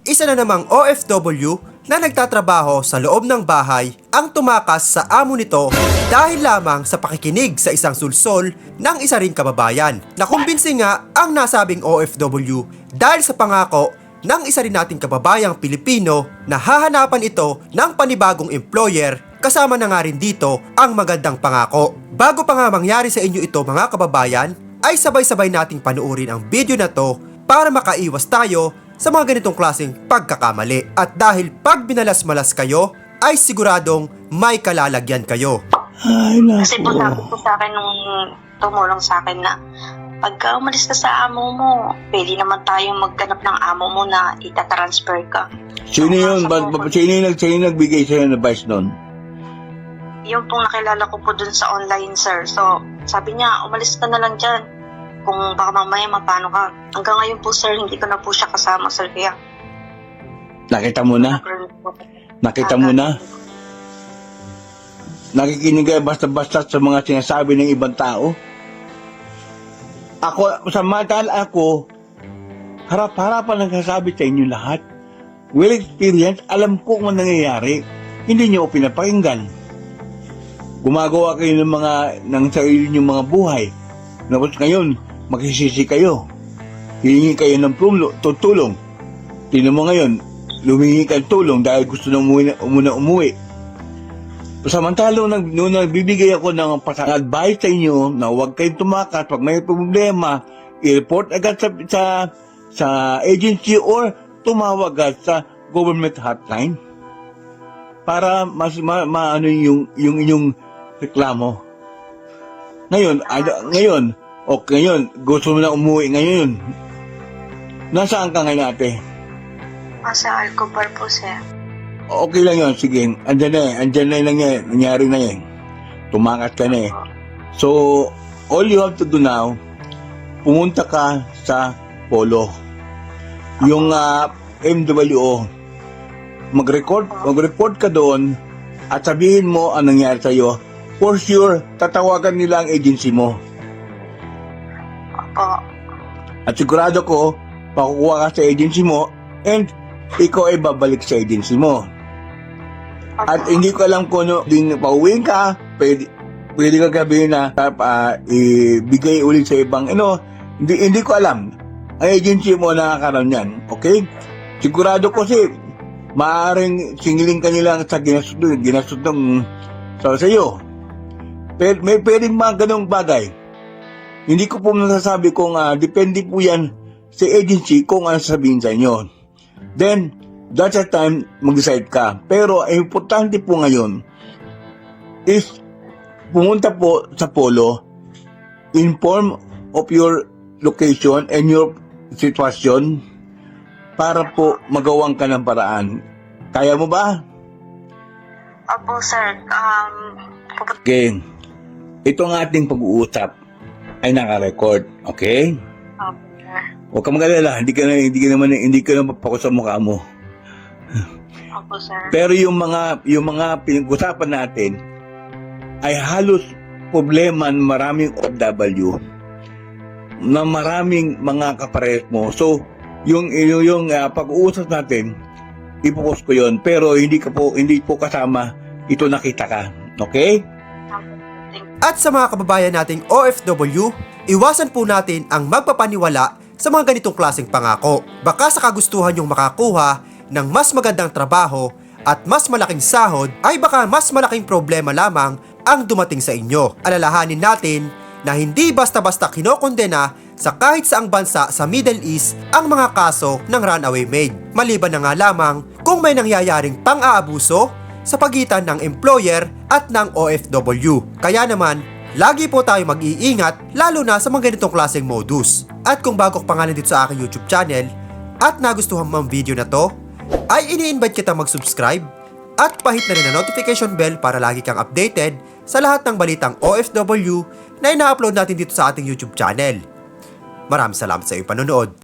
Isa na namang OFW na nagtatrabaho sa loob ng bahay ang tumakas sa amo nito dahil lamang sa pakikinig sa isang sulsol ng isa ring kababayan. Nakumbinsi nga ang nasabing OFW dahil sa pangako ng isa rin nating kababayang Pilipino na hahanapan ito ng panibagong employer kasama na nga rin dito ang magandang pangako. Bago pa nga mangyari sa inyo ito mga kababayan, ay sabay-sabay nating panuorin ang video na to para makaiwas tayo sa mga ganitong klaseng pagkakamali. At dahil pag binalas-malas kayo, ay siguradong may kalalagyan kayo. Ay, Kasi po naku. sabi po sa akin nung tumulong sa akin na pagka umalis ka sa amo mo, pwede naman tayong magganap ng amo mo na itatransfer ka. Sino yun? Ba, ba, sino, yung, sino yung nagbigay sa'yo ng advice nun? Yung pong nakilala ko po dun sa online, sir. So, sabi niya, umalis ka na lang dyan. Kung baka mamaya mapano ka. Hanggang ngayon po, sir, hindi ko na po siya kasama, sir. Kaya, Nakita mo na? Nakita mo na? Nakikinig ka basta-basta sa mga sinasabi ng ibang tao? Ako, sa matal ako, harap-harapan nagsasabi sa inyo lahat. Well experience, alam ko kung nangyayari. Hindi niyo ako pinapakinggan. Gumagawa kayo ng mga, ng sarili niyong mga buhay. Tapos ngayon, makisisi kayo. Hihingi kayo ng tulong, tutulong. Tingnan mo ngayon, lumingi ka ng tulong dahil gusto na umuwi, umuna umuwi. Samantalo, nag, nung nagbibigay ako ng pasang advice sa inyo na huwag kayong tumakas pag may problema, i-report agad sa, sa, sa agency or tumawag agad sa government hotline para mas ma, maano yung yung inyong reklamo. Ngayon, ano, ngayon, o ngayon, gusto mo na umuwi ngayon. Nasaan ka ngayon ate? Nasa Alcobar po, sir. Okay lang yun, sige. Andyan na eh. Andyan na lang yan. Nangyari na yan. Tumakas ka na eh. So, all you have to do now, pumunta ka sa Polo. Yung ah, MWO, mag-record, mag-report ka doon at sabihin mo ang nangyari sa'yo. For sure, tatawagan nila ang agency mo. At sigurado ko, pakukuha ka sa agency mo and ikaw ay babalik sa agency mo. At hindi ko alam kung ano, din pauwiin ka, pwede, pwede ka gabihin na uh, ibigay ulit sa ibang, ano, hindi, hindi ko alam. Ang agency mo nakakaroon yan, okay? Sigurado ko si maaaring singiling ka nilang sa ginastos, ginastos ng sa sa'yo. Pero may pwedeng mga ganong bagay. Hindi ko po nasasabi kung ah, depende po yan sa agency kung ano sabihin sa inyo. Then, that's the time mag-decide ka. Pero, ang importante po ngayon is pumunta po sa polo, inform of your location and your sitwasyon para po magawang ka ng paraan. Kaya mo ba? Opo, sir. Um, Okay. Itong ating pag-uusap ay naka-record. Okay? Opo. Huwag ka mag-alala. Hindi ka na, hindi ka naman, hindi ka na mapako sa mukha mo. Opo, sir. Pero yung mga yung mga pinag-usapan natin ay halos problema ng maraming OFW na maraming mga kapares mo. So, yung yung, yung ah, pag-uusap natin, ipopost ko yon pero hindi ka po hindi po kasama ito nakita ka. Okay? At sa mga kababayan nating OFW, iwasan po natin ang magpapaniwala sa mga ganitong klaseng pangako. Baka sa kagustuhan yung makakuha ng mas magandang trabaho at mas malaking sahod ay baka mas malaking problema lamang ang dumating sa inyo. Alalahanin natin na hindi basta-basta kinokondena sa kahit saang bansa sa Middle East ang mga kaso ng runaway maid. Maliban na nga lamang kung may nangyayaring pang-aabuso sa pagitan ng employer at ng OFW. Kaya naman, lagi po tayo mag-iingat lalo na sa mga ganitong klaseng modus. At kung bago pa nga dito sa aking YouTube channel at nagustuhan mo ang video na to, ay ini-invite kita mag-subscribe at pahit na rin ang notification bell para lagi kang updated sa lahat ng balitang OFW na ina-upload natin dito sa ating YouTube channel. Maraming salamat sa iyong panonood.